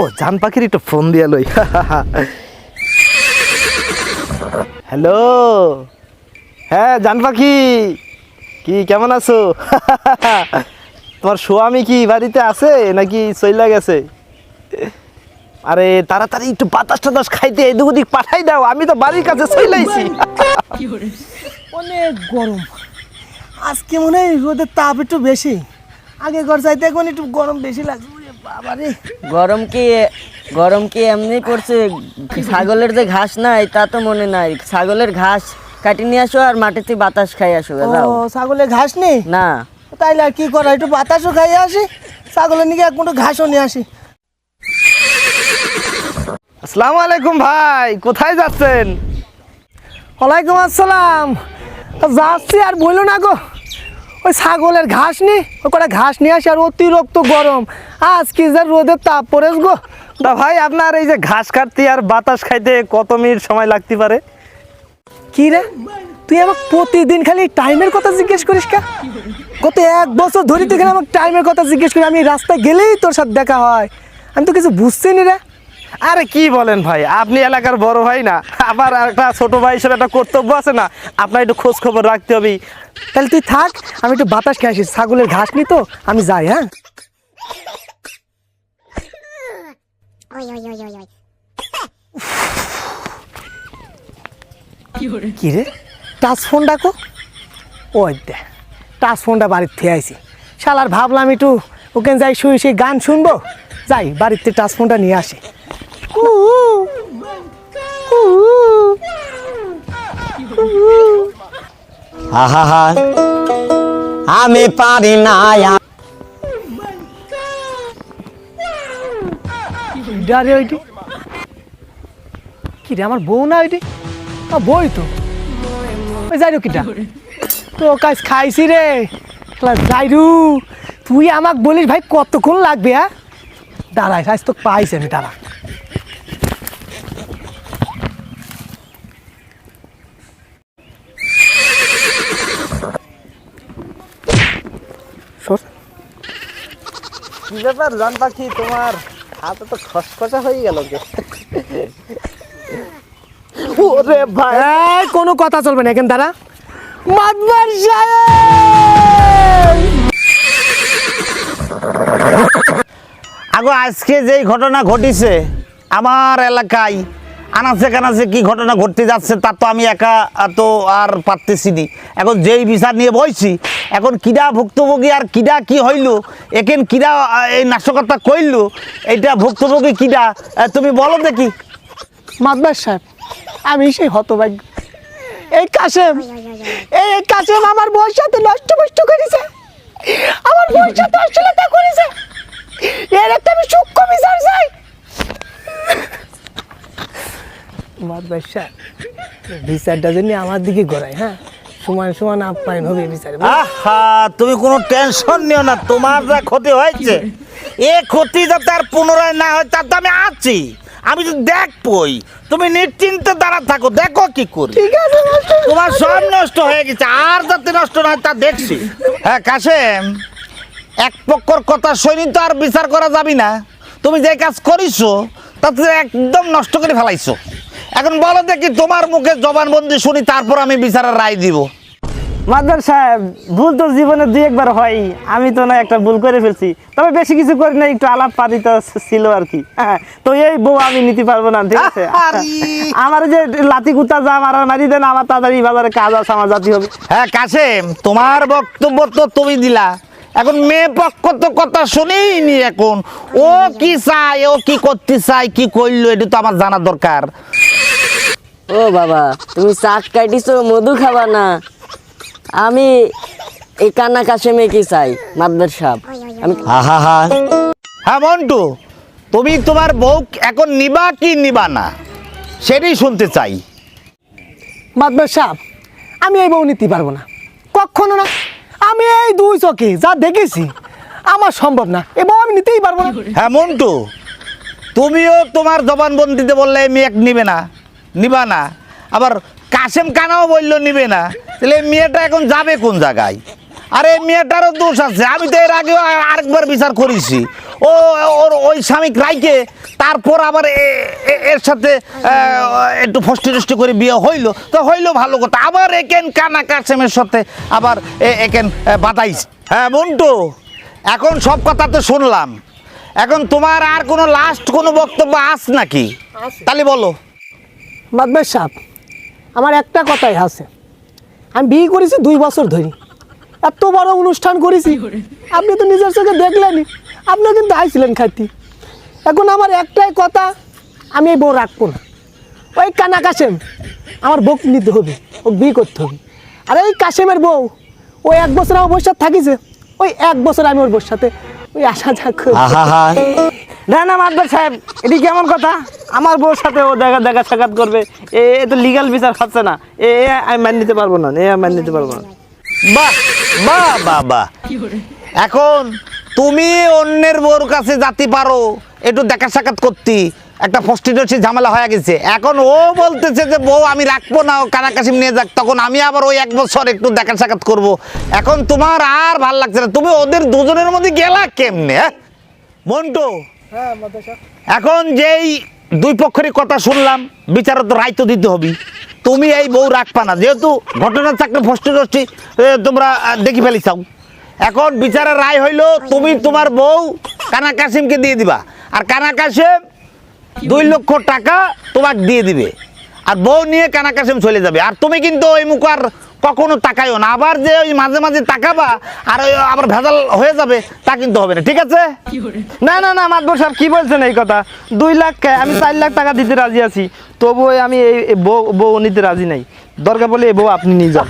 ও, জান পাখির একটু ফোন দিয়া লই। হ্যালো? হ্যাঁ জান পাখি। কি, কেমন আছো? তোমার স্বামী কি বাড়িতে আছে নাকি চইলা গেছে? আরে, তাড়াতাড়ি একটু বাতাস টাতাস খাইতে এদিক ওদিক পাঠাই দাও, আমি তো বাড়ির কাছে চইলাইছি। অনেক গরম। আজকে মনে হয় রোদের তাপ একটু বেশি। আগে ঘর চাইতে এখন একটু গরম বেশি লাগছে। গরম কি গরম কি এমনি পড়ছে? ছাগলের যে ঘাস নাই তা তো মনে নাই। ছাগলের ঘাস কাটি নিয়ে আসো আর মাটিতে বাতাস খাই আসো ও যাও ঘাস নেই? না। তাইলে আর কি করা? একটু বাতাসও খাইয়ে আসি ছাগলের নিকে এক মুঠো ঘাসও নিয়ে আসি। আসসালামু আলাইকুম ভাই কোথায় যাচ্ছেন? ওয়ালাইকুম আসসালাম। যাচ্ছি আর বলল না গো। ওই ছাগলের ঘাস নি? ওই কটা ঘাস নিয়ে আসি আর অতিরিক্ত গরম। আজ কি যে রোদের তাপ পড়েছ গো। তা ভাই আপনার এই যে ঘাস কাটতে আর বাতাস খাইতে কত মিনিট সময় লাগতে পারে? কি রে? তুই আমাকে প্রতিদিন খালি টাইমের কথা জিজ্ঞেস করিস কা? গত এক বছর ধরে তুই খালি আমাকে টাইমের কথা জিজ্ঞেস করি আমি রাস্তায় গেলেই তোর সাথে দেখা হয়। আমি তো কিছু বুঝছি নি রে। আরে কি বলেন ভাই? আপনি এলাকার বড় ভাই না। আবার একটা ছোট ভাই হিসেবে একটা কর্তব্য আছে না? আপনার একটু খোঁজ খবর রাখতে হবে। তাহলে তুই থাক আমি একটু বাতাস খেয়ে আসি। ছাগলের ঘাস নি তো আমি যাই হ্যাঁ. কি রে? টাচ ফোন ডাকো। ওই দে টাচ ফোনটা বাড়ির থেকে আইছি। শালার ভাবলাম একটু ওখানে যাই শুয়ে সেই গান শুনব। যাই বাড়িতে টাচ ফোনটা নিয়ে আসি। আমি পারি না কি রে, আমার বউ না ওইটি? বই তো। ওই যাই কিটা তো কাজ খাইছি রে। যাইরু তুই আমাক বলিস ভাই কতক্ষণ লাগবে হ্যাঁ? দাঁড়াই আজ তো পাইছি আমি, দাঁড়া। কি ব্যাপার জান পাখি তোমার হাতে তো খসখসা হয়ে গেল ওরে ভাই। কোনো কথা চলবে না এখান তারা মাদবার আগো আজকে যেই ঘটনা ঘটিছে আমার এলাকায় আনাচে কানাচে কি ঘটনা ঘটতে যাচ্ছে তা তো আমি একা তো আর পারতেছি নি। এখন যেই বিচার নিয়ে বইছি, এখন কিডা ভুক্তভোগী আর কিডা কি হইল এখান কিডা এই নাশকতা কইল, এইটা ভুক্তভোগী কিডা তুমি বলো দেখি। মাতবার সাহেব, আমি সেই হতভাগ্য। এই কাশেম, এই এই কাশেম আমার বউর সাথে নষ্ট ফষ্ট করেছে। আমার বউর সাথে অশ্লীলতা করেছে। এর একটা আমি সূক্ষ্ম বিচার চাই মাতবার সাহেব বিচারটা যদি আমার দিকে গড়ায় হ্যাঁ? সমান সমান আপ্যায়ন হবে বিচারে আহা তুমি কোনো টেনশন নিও না তোমার যা ক্ষতি হয়েছে এ ক্ষতি যাতে আর পুনরায় না হয় তার তো আমি আছি। আমি তো দেখবই তুমি নিশ্চিন্তে দাঁড়া থাকো দেখো কি করি। ঠিক আছে তোমার সব নষ্ট হয়ে গেছে আর যাতে নষ্ট না হয় তা দেখছি। হ্যাঁ কাশেম এক পক্ষর কথা শুনি তো আর বিচার করা যাবি না। তুমি যে কাজ করিছো তাতে একদম নষ্ট করে ফেলাইছো। এখন বলো দেখি তোমার মুখে জবানবন্দি শুনি তারপর আমি বিচারের রায় দিব। মাদবার সাহেব ভুল তো জীবনে দুই একবার হয় আমি তো না একটা ভুল করে ফেলছি। তবে বেশি কিছু করি না একটু আলাপ পাতি তো ছিল আর কি। হ্যাঁ তো এই বউ আমি নিতে পারব না ঠিক আছে? আরে! আমার যে লাতি কুত্তা যা মারার মারি দেন আমার তাড়াতাড়ি বাজারে কাজ আছে আমার জাতি হবে। হ্যাঁ কাছে তোমার বক্তব্য তো তুমি দিলা। এখন মেয়ে পক্ষ তো কথা শুনেইনি এখন। ও কি চায় ও কি করতে চায় কি করল এটা তো আমার জানা দরকার। ও বাবা তুমি চাট কাটিছো মধু খাবা না। আমি এই কান্না কাশেমে কি চাই মাদ্দার সাহেব আমি হ্যাঁ মন্টু তুমি তোমার বউ এখন নিবা কি নিবা না সেটাই শুনতে চাই। মাতবার সাহেব আমি এই বউ নিতে পারব না। কখনো না আমি এই দুই চোখে যা দেখেছি, আমার সম্ভব না। এবং আমি নিতেই পারব না। হ্যাঁ মন্টু, তুমিও তোমার জবানবন্দিতে বললে মেয়ে নিবে না, নিবা না। আবার কাশেম কানাও বলল নিবে না। তাহলে মেয়েটা এখন যাবে কোন জায়গায়? আরে মেয়েটারও দোষ আছে। আমি তো এর আগে আরেকবার বিচার করেছি। ও ওর ওই স্বামী রাইকে তারপর আবার এর সাথে একটু ফষ্টি টষ্টি করে বিয়ে হইল। তো হইল ভালো কথা। আবার একেন কানা কাসেমের সাথে আবার এ- একেন বাতাইস হ্যাঁ মন্টু। এখন সব কথা তো শুনলাম। এখন তোমার আর কোনো লাস্ট কোনো বক্তব্য আস নাকি? তাহলে বলো। মাদবের সাহেব আমার একটা কথাই আছে। আমি বিয়ে করেছি দুই বছর ধরে। এত বড় অনুষ্ঠান করেছি। আপনি তো নিজের চোখে দেখলেনই। আপনি কিন্তু আইছিলেন খাইতে। এখন আমার একটাই কথা আমি এই বউ রাখব না। ওই কানা কাশেম আমার বউ নিতে হবে ও বিয়ে করতে হবে। আর এই কাশেমের বউ ওই এক বছর আমার বউর সাথে থাকিছে ওই এক বছর আমি ওর বউর সাথে ওই আসা যাক না না মাদবার সাহেব এটি কেমন কথা? আমার বউর সাথে ও দেখা দেখা সাক্ষাৎ করবে। এ তো লিগাল বিচার খাচ্ছে না। এ আমি মান্য নিতে পারব না এ আমি মান্য নিতে পারব না। বাহ বাহ বাহ বাহ। এখন তুমি অন্যের বউর কাছে যাতে পারো একটু দেখা সাক্ষাৎ করতি। একটা ফস্টিটসি ঝামেলা হয়ে গেছে। এখন ও বলতেছে যে বউ আমি রাখব না ও কানাকাশিম নিয়ে যাক। তখন আমি আবার ওই এক বছর একটু দেখা সাক্ষাৎ করব। এখন তোমার আর ভালো লাগছে না। তুমি ওদের দুজনের মধ্যে গেলা কেমনে হ্যাঁ? মন্টু? হ্যাঁ এখন যেই দুই পক্ষেরই কথা শুনলাম বিচারত তো রায় তো দিতে হবে। তুমি এই বউ রাখবা না যেহেতু ঘটনার চাকরি ফষ্টি টষ্টি তোমরা দেখি ফেলি চাও এখন বিচারের রায় হইল, তুমি তোমার বউ কানা কাসিমকে দিয়ে দিবা। আর কানা কাসিম দুই লক্ষ টাকা তোমাকে দিয়ে দিবে। আর বউ নিয়ে কানা কাসিম চলে যাবে। আর তুমি কিন্তু ওই মুখ আর কখনো তাকাইও না। আবার যে ওই মাঝে মাঝে তাকাবা আর ওই আবার ভেজাল হয়ে যাবে তা কিন্তু হবে না। ঠিক আছে? না না না মাদবর সাহেব কি বলছেন এই কথা? দুই লাখ আমি চার লাখ টাকা দিতে রাজি আছি। তবুও আমি এই এই বউ বউ নিতে রাজি নাই। দরকার বলে এই বউ আপনি নিয়ে যান।